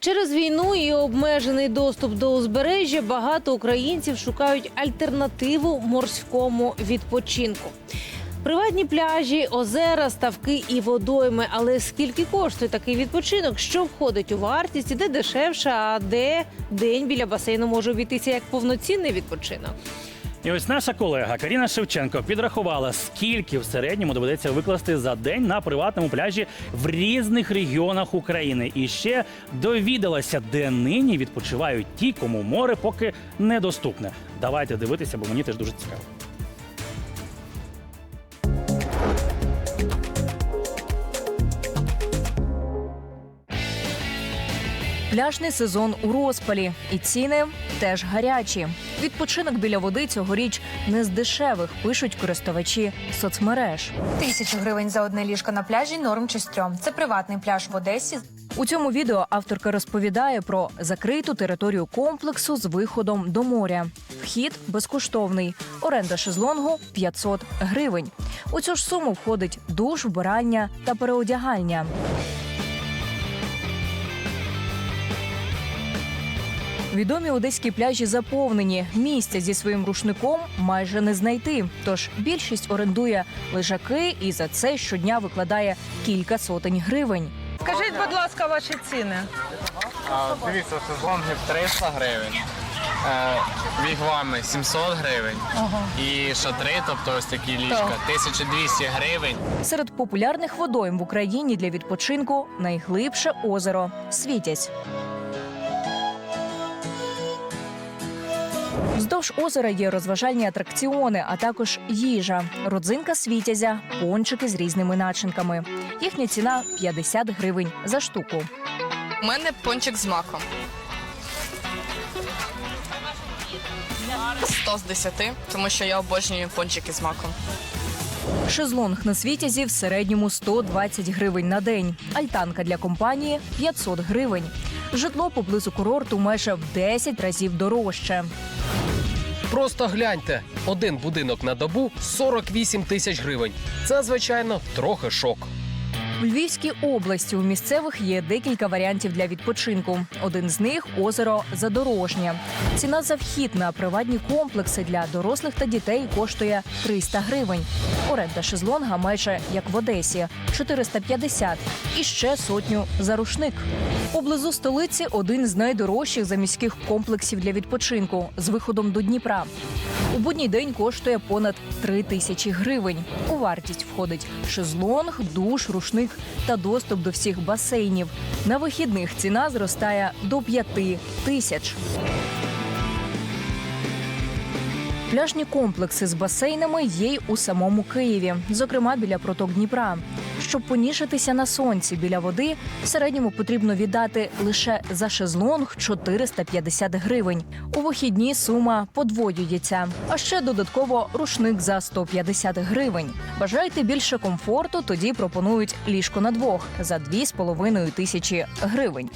Через війну і обмежений доступ до узбережжя багато українців шукають альтернативу морському відпочинку. Приватні пляжі, озера, ставки і водойми. Але скільки коштує такий відпочинок? Що входить у вартість? Де дешевше, а де день біля басейну може обійтися як повноцінний відпочинок? І ось наша колега Каріна Шевченко підрахувала, скільки в середньому доведеться викласти за день на приватному пляжі в різних регіонах України. І ще довідалася, де нині відпочивають ті, кому море поки недоступне. Давайте дивитися, бо мені теж дуже цікаво. Пляжний сезон у розпалі, і ціни теж гарячі. Відпочинок біля води цьогоріч не з дешевих, пишуть користувачі соцмереж. Тисячу гривень за одне ліжко на пляжі норм чи стрьом. Це приватний пляж в Одесі. У цьому відео авторка розповідає про закриту територію комплексу з виходом до моря. Вхід безкоштовний, оренда шезлонгу 500 гривень. У цю ж суму входить душ, вбирання та переодягальня. Відомі одеські пляжі заповнені. Місця зі своїм рушником майже не знайти. Тож більшість орендує лежаки і за це щодня викладає кілька сотень гривень. Скажіть, будь ласка, ваші ціни. А, Дивіться, шезлонгів 300 гривень, е, вігвами 700 гривень і шатри, тобто ось такі ліжка, 1200 гривень. Серед популярних водойм в Україні для відпочинку найглибше озеро Світязь. Вздовж озера є розважальні атракціони, а також їжа, родзинка світязя, пончики з різними начинками. Їхня ціна 50 гривень за штуку. У мене пончик з маком. 100 з 10, тому що я обожнюю пончики з маком. Шезлонг на світязі в середньому 120 гривень на день. Альтанка для компанії 500 гривень. Житло поблизу курорту майже в 10 разів дорожче. Просто гляньте, один будинок на добу 48 тисяч гривень. Це, звичайно, трохи шок. У Львівській області у місцевих є декілька варіантів для відпочинку. Один з них озеро Задорожнє. Ціна за вхід на приватні комплекси для дорослих та дітей коштує 300 гривень. Оренда шезлонга майже як в Одесі 450 і ще сотню за рушник. Поблизу столиці один з найдорожчих заміських комплексів для відпочинку з виходом до Дніпра. У будній день коштує понад 3 тисячі гривень. У вартість входить шезлонг, душ, рушник та доступ до всіх басейнів. На вихідних ціна зростає до 5 тисяч. Пляжні комплекси з басейнами є й у самому Києві, зокрема біля проток Дніпра. Щоб понішитися на сонці біля води, в середньому потрібно віддати лише за шезлонг 450 гривень. У вихідні сума подвоюється. А ще додатково рушник за 150 гривень. Бажаєте більше комфорту? Тоді пропонують ліжко на двох за 2,5 тисячі гривень.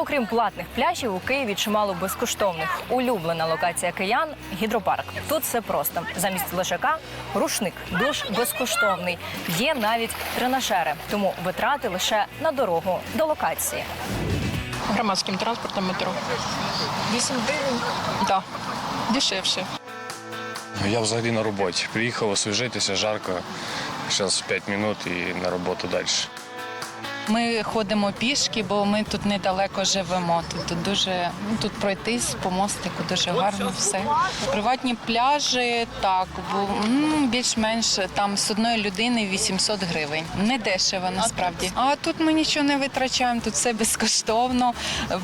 Окрім платних пляжів, у Києві чимало безкоштовних. Улюблена локація киян гідропарк. Тут все просто. Замість лежака рушник, душ безкоштовний. Є навіть тренажери, тому витрати лише на дорогу до локації. Громадським транспортом метро. 8 гривень? Так, дешевше. Я взагалі на роботі. Приїхав освіжитися, жарко. Зараз 5 минут і на роботу далі. Ми ходимо пішки, бо ми тут недалеко живемо. Тут дуже ну, тут пройтись по мостику дуже гарно все. Приватні пляжі так, бо більш-менш там з одної людини 800 гривень. Не дешево насправді. А тут ми нічого не витрачаємо, тут все безкоштовно.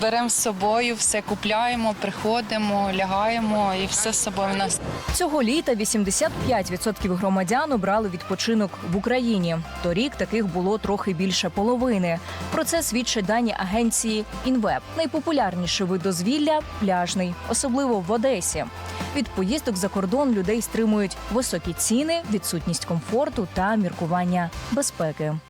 Беремо з собою, все купляємо, приходимо, лягаємо і все з собою в нас. Цього літа 85% громадян обрали відпочинок в Україні. Торік таких було трохи більше половини. Про це свідчать дані агенції Інвеб. Найпопулярніший вид дозвілля пляжний, особливо в Одесі. Від поїздок за кордон людей стримують високі ціни, відсутність комфорту та міркування безпеки.